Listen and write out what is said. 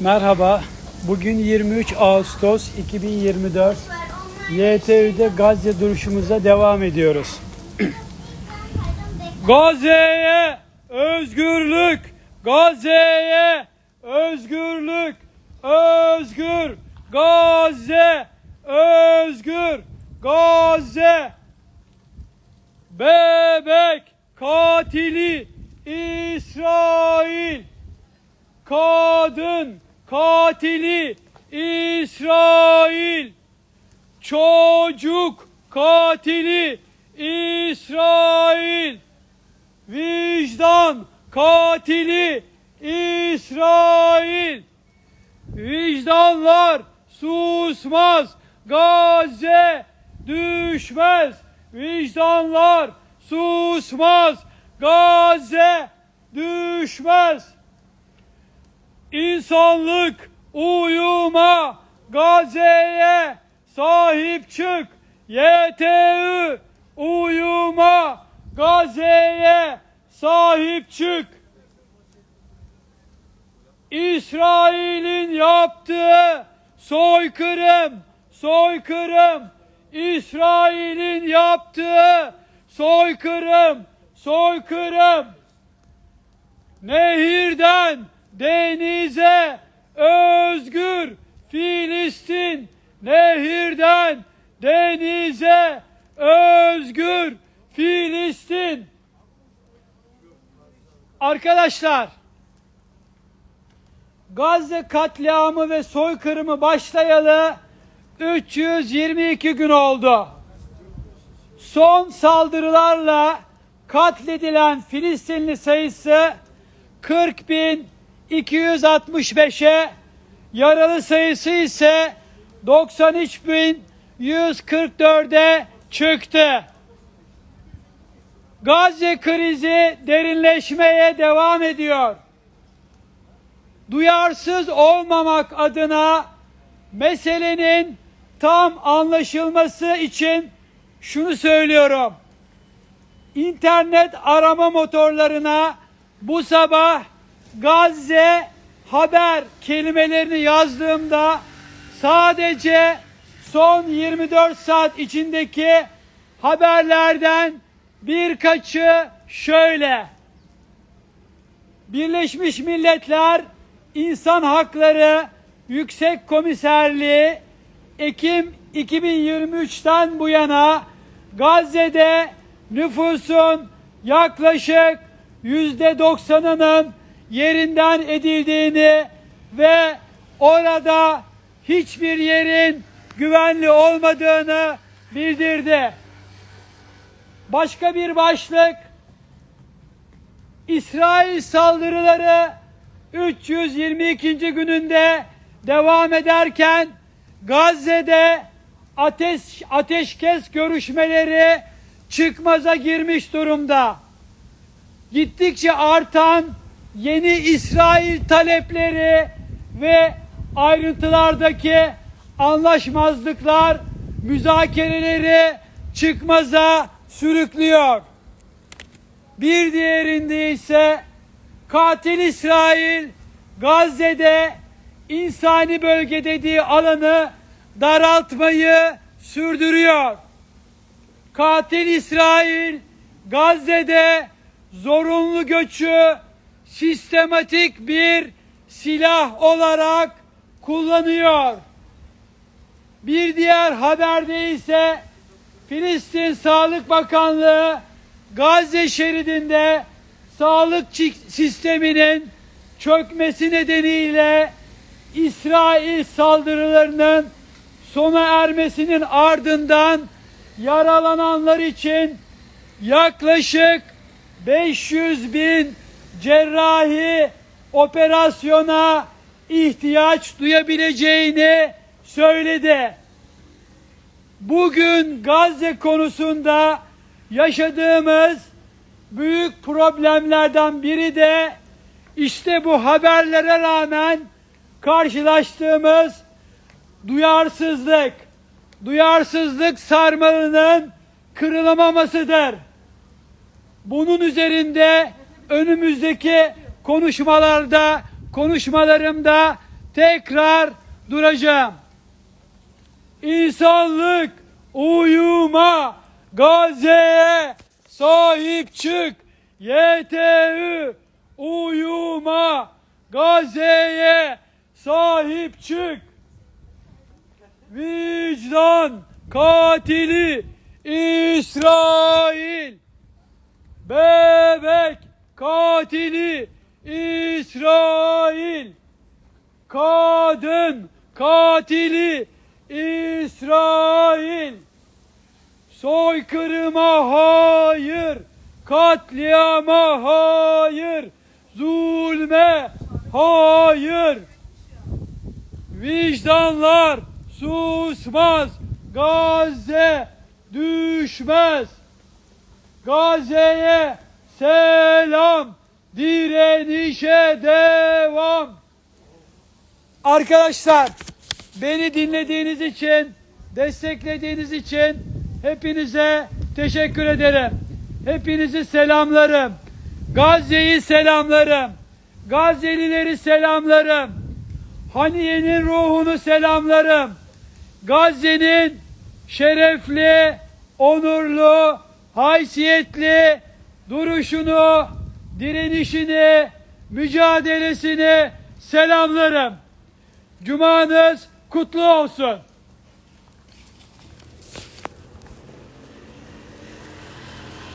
Merhaba. Bugün 23 Ağustos 2024. YTÜ'de Gazze duruşumuza devam ediyoruz. Gazze'ye özgürlük! Gazze'ye özgürlük! Özgür! Gazze! Özgür! Gazze! Bebek katili İsrail! Kadın katili İsrail. Çocuk katili İsrail. Vicdan katili İsrail. Vicdanlar susmaz. Gazze düşmez. Vicdanlar susmaz. Gazze düşmez. İnsanlık uyuma Gazze'ye sahip çık. YTÜ uyuma Gazze'ye sahip çık. İsrail'in yaptığı soykırım soykırım. İsrail'in yaptığı soykırım soykırım. Nehirden denize özgür Filistin nehirden denize özgür Filistin Arkadaşlar Gazze katliamı ve soykırımı başlayalı 322 gün oldu. Son saldırılarla katledilen Filistinli sayısı 40.265'e, yaralı sayısı ise 93.144'e çıktı. Gazze krizi derinleşmeye devam ediyor. Duyarsız olmamak adına meselenin tam anlaşılması için şunu söylüyorum. İnternet arama motorlarına bu sabah Gazze haber kelimelerini yazdığımda sadece son 24 saat içindeki haberlerden birkaçı şöyle. Birleşmiş Milletler İnsan Hakları Yüksek Komiserliği Ekim 2023'ten bu yana Gazze'de nüfusun yaklaşık yüzde doksanının yerinden edildiğini ve orada hiçbir yerin güvenli olmadığını bildirdi. Başka bir başlık İsrail saldırıları 322. gününde devam ederken Gazze'de ateş ateşkes görüşmeleri çıkmaza girmiş durumda. Gittikçe artan yeni İsrail talepleri ve ayrıntılardaki anlaşmazlıklar müzakereleri çıkmaza sürüklüyor. Bir diğerinde ise katil İsrail Gazze'de insani bölge dediği alanı daraltmayı sürdürüyor. Katil İsrail Gazze'de zorunlu göçü sistematik bir silah olarak kullanıyor. Bir diğer haberde ise Filistin Sağlık Bakanlığı Gazze şeridinde sağlık sisteminin çökmesi nedeniyle İsrail saldırılarının sona ermesinin ardından yaralananlar için yaklaşık 500 bin cerrahi operasyona ihtiyaç duyabileceğini söyledi. Bugün Gazze konusunda yaşadığımız büyük problemlerden biri de işte bu haberlere rağmen karşılaştığımız duyarsızlık. Duyarsızlık sarmalının kırılamamasıdır. Bunun üzerinde önümüzdeki konuşmalarda, konuşmalarımda tekrar duracağım. İnsanlık uyuma Gazze'ye sahip çık. YTÜ uyuma Gazze'ye sahip çık. Vicdan katili İsrail. Katili İsrail. Kadın katili İsrail. Soykırıma hayır, katliama hayır, zulme hayır. Vicdanlar susmaz, Gazze düşmez. Gazze'ye selam, direnişe devam. Arkadaşlar beni dinlediğiniz için, desteklediğiniz için hepinize teşekkür ederim. Hepinizi selamlarım. Gazze'yi selamlarım. Gazze'lileri selamlarım. Haniye'nin ruhunu selamlarım. Gazze'nin şerefli, onurlu, haysiyetli duruşunu, direnişini, mücadelesini selamlarım. Cumanız kutlu olsun.